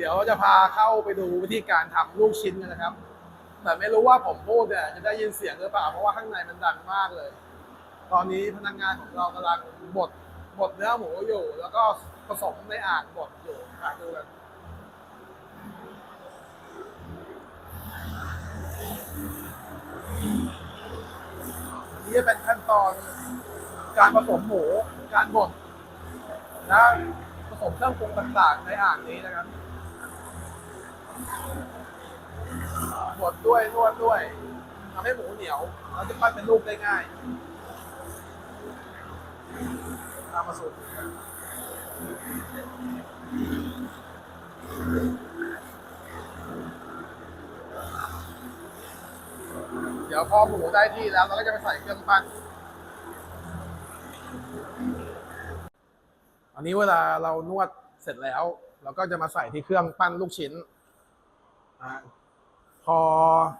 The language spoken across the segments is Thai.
เดี๋ยวจะพาเข้าไปดูวิธีการทำลูกชิ้นกันนะครับ แต่ไม่รู้ว่าผมพูดเนี่ยจะได้ยินเสียงหรือเปล่าเพราะว่าข้างในมันดังมากเลย ตอนนี้พนักงานของเรากำลังบดบดเนื้อหมูอยู่ แล้วก็ผสมในอ่างบดอยู่มาดูกันนี่จะเป็นขั้นตอนการผสมหมูการบดและผสมเครื่องปรุงต่างๆในอ่างนี้นะครับ บดด้วยนวดด้วยทำให้หมูเหนียวแล้วจะปั้นเป็นลูกได้ง่ายตามมาสูตรกันเดี๋ยวพอหมูได้ที่แล้วเราก็จะไปใส่เครื่องปั้นอันนี้เวลาเรานวดเสร็จแล้ว เราก็จะมาใส่ที่เครื่องปั้นลูกชิ้น นะพอ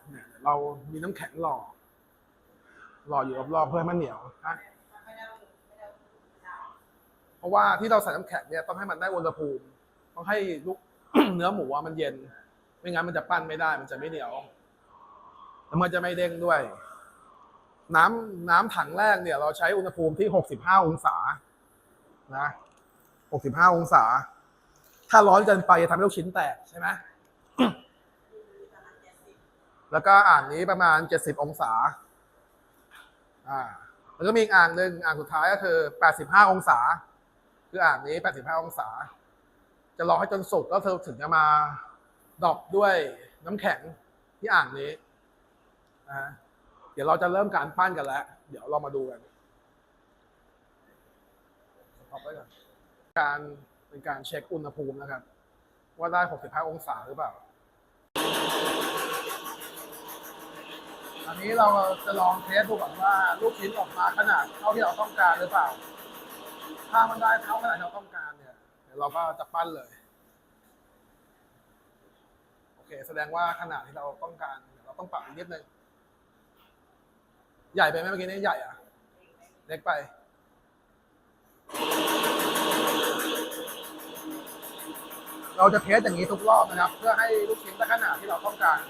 เนี่ยเรามีน้ำแข็งหล่อหล่ออยู่รอบๆเพื่อให้มันเหนียวนะเพราะว่าที่เราใส่น้ำแข็งเนี่ยต้องให้มันได้อุณหภูมิ ต้องให้ลูกเนื้อหมูอะมันเย็น ไม่งั้นมันจะปั้นไม่ได้ มันจะไม่เหนียวแล้วมันจะไม่เด้งด้วย น้ำน้ำถังแรกเนี่ย เราใช้อุณหภูมิที่ 65 องศา นะ 65 องศา ถ้าร้อนเกินไปจะทำให้ลูกชิ้นแตกใช่ไหม แล้วก็อ่างนี้ประมาณ 70 องศา อ่า แล้วก็มีอีกอ่างหนึ่งอ่างสุดท้ายก็คือ 85 องศา คืออ่างนี้ 85 องศา จะรอให้จนสุกแล้วเธอถึงจะมาดอปด้วยน้ำแข็งที่อ่างนี้นะเดี๋ยวเราจะเริ่มการปั้นกันแล้ว เดี๋ยวเรามาดูกันขอไปก่อนการเป็นการเช็คอุณหภูมินะครับ ว่าได้ 65 องศาหรือเปล่า อันนี้เราจะลองเทสดูก่อนว่าลูกชิ้นออกมาขนาดเท่าที่เราต้องการหรือเปล่า ถ้ามันได้เท่าขนาดที่เราต้องการเนี่ยเดี๋ยวเราก็จะปั้นเลย โอเค แสดงว่าขนาดที่เราต้องการเราต้องปรับอีกนิดนึง ใหญ่ไปไหมเมื่อกี้นี้ใหญ่อะเล็กไปเราจะเทสอย่างนี้ทุกรอบนะครับ เพื่อให้ลูกชิ้นได้ขนาดที่เราต้องการ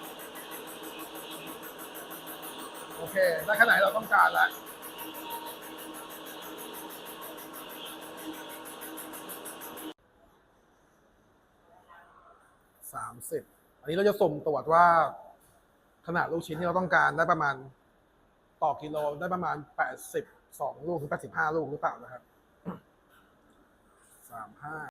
เคได้ขนาดเราต้องการแล้วสามสิบอันนี้เราจะสุ่มตรวจว่า ขนาดลูกชิ้นที่เราต้องการได้ประมาณต่อกิโลได้ประมาณแปดสิบสองลูกถึงแปดสิบห้าลูกหรือเปล่านะครับสามห้า